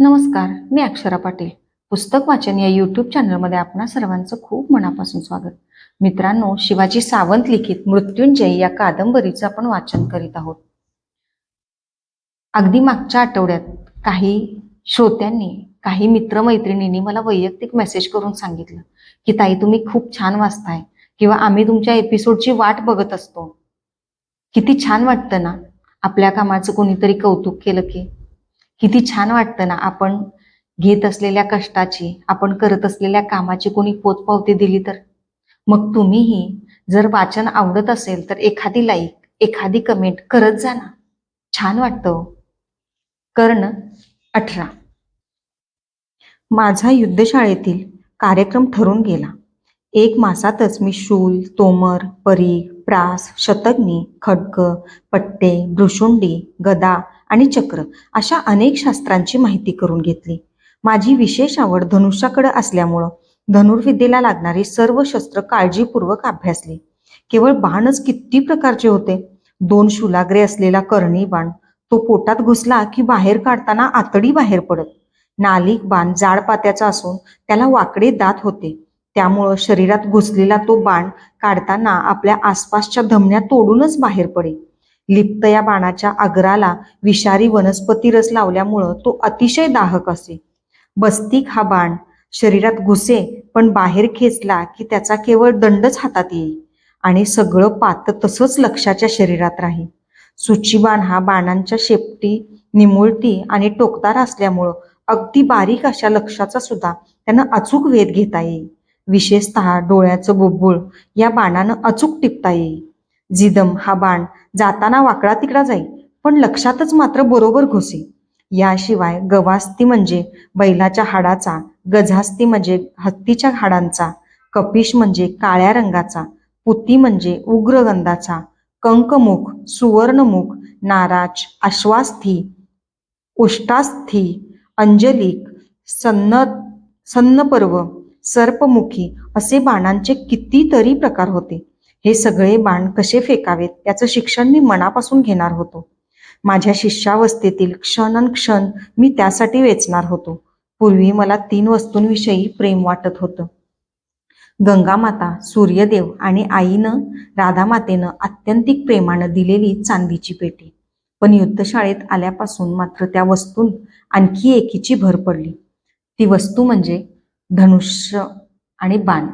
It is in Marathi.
नमस्कार मी अक्षरा पाटील. पुस्तक वाचन या यूट्यूब चॅनलमध्ये आपणा सर्वांचं खूप मनापासून स्वागत. मित्रांनो शिवाजी सावंत लिखित मृत्युंजय या कादंबरीचं आपण वाचन करीत आहोत. अगदी मागच्या आठवड्यात काही श्रोत्यांनी काही मित्रमैत्रिणींनी मला वैयक्तिक मेसेज करून सांगितलं की ताई तुम्ही खूप छान वाचताय किंवा आम्ही तुमच्या एपिसोडची वाट बघत असतो. किती छान वाटतं ना? आपल्या कामाचं कोणीतरी कौतुक केलं की किती छान वाटतं ना आपण घेत असलेल्या कष्टाची आपण करत असलेल्या कामाची कोणी पोचपावती दिली तर. मग तुम्हीही जर वाचन आवडत असेल तर एखादी लाईक एखादी कमेंट करत जा ना. छान वाटतं हो. कर्ण अठरा. माझा युद्धशाळेतील कार्यक्रम ठरून गेला. एक मासातच मी शूल तोमर परीघ प्रास शतग्नी खड्ग पट्टे भ्रुशुंडी गदा आणि चक्र अशा अनेक शास्त्रांची माहिती करून घेतली. माझी विशेष आवड धनुष्याकडे असल्यामुळं धनुर्विद्येला लागणारी सर्व शस्त्र काळजीपूर्वक अभ्यासली. केवळ बाणच किती प्रकारचे होते? दोन शुलाग्रे असलेला कर्णी बाण तो पोटात घुसला की बाहेर काढताना आतडी बाहेर पडत. नालिक बाण जाड पात्याचा असून त्याला वाकडे दात होते. त्यामुळं शरीरात घुसलेला तो बाण काढताना आपल्या आसपासच्या धमन्या तोडूनच बाहेर पडे लिप्त या बाणाच्या आग्राला विषारी वनस्पती रस लावल्यामुळं तो अतिशय दाहक असे. बस्तिक हा बाण शरीरात घुसे पण बाहेर खेचला की त्याचा केवळ दंडच हातात येईल आणि सगळं पात तसंच लक्षाच्या शरीरात राहील. सुचीबाण हा बाणांच्या शेपटी निमुळती आणि टोकदार असल्यामुळं अगदी बारीक अशा लक्षाचा सुद्धा त्यांना अचूक वेध घेता येईल. विशेषतः डोळ्याचं बुबुळ या बाणानं अचूक टिपता येईल. जिदम हा बाण जाताना वाकडा तिकडा जाई पण लक्षातच मात्र बरोबर घुसे. याशिवाय गवास्ती म्हणजे बैलाच्या हाडाचा गझास्ती म्हणजे हत्तीच्या हाडांचा कपिश म्हणजे काळ्या रंगाचा पुती म्हणजे उग्र गंधाचा कंकमुख सुवर्णमुख नाराज आश्वास्थी उष्टास्थी अंजलिक सन्न सन्नपर्व सर्पमुखी असे बाणांचे कितीतरी प्रकार होते. हे सगळे बाण कसे फेकावेत याचं शिक्षण मी मनापासून घेणार होतो. माझ्या शिष्यावस्थेतील क्षण मी त्यासाठी वेचणार होतो. पूर्वी मला तीन वस्तूंविषयी प्रेम वाटत होतं. गंगामाता सूर्यदेव आणि आईनं राधामातेनं आत्यंतिक प्रेमानं दिलेली चांदीची पेटी. पण युद्धशाळेत आल्यापासून मात्र त्या वस्तून आणखी एकीची भर पडली. ती वस्तू म्हणजे धनुष्य आणि बाण.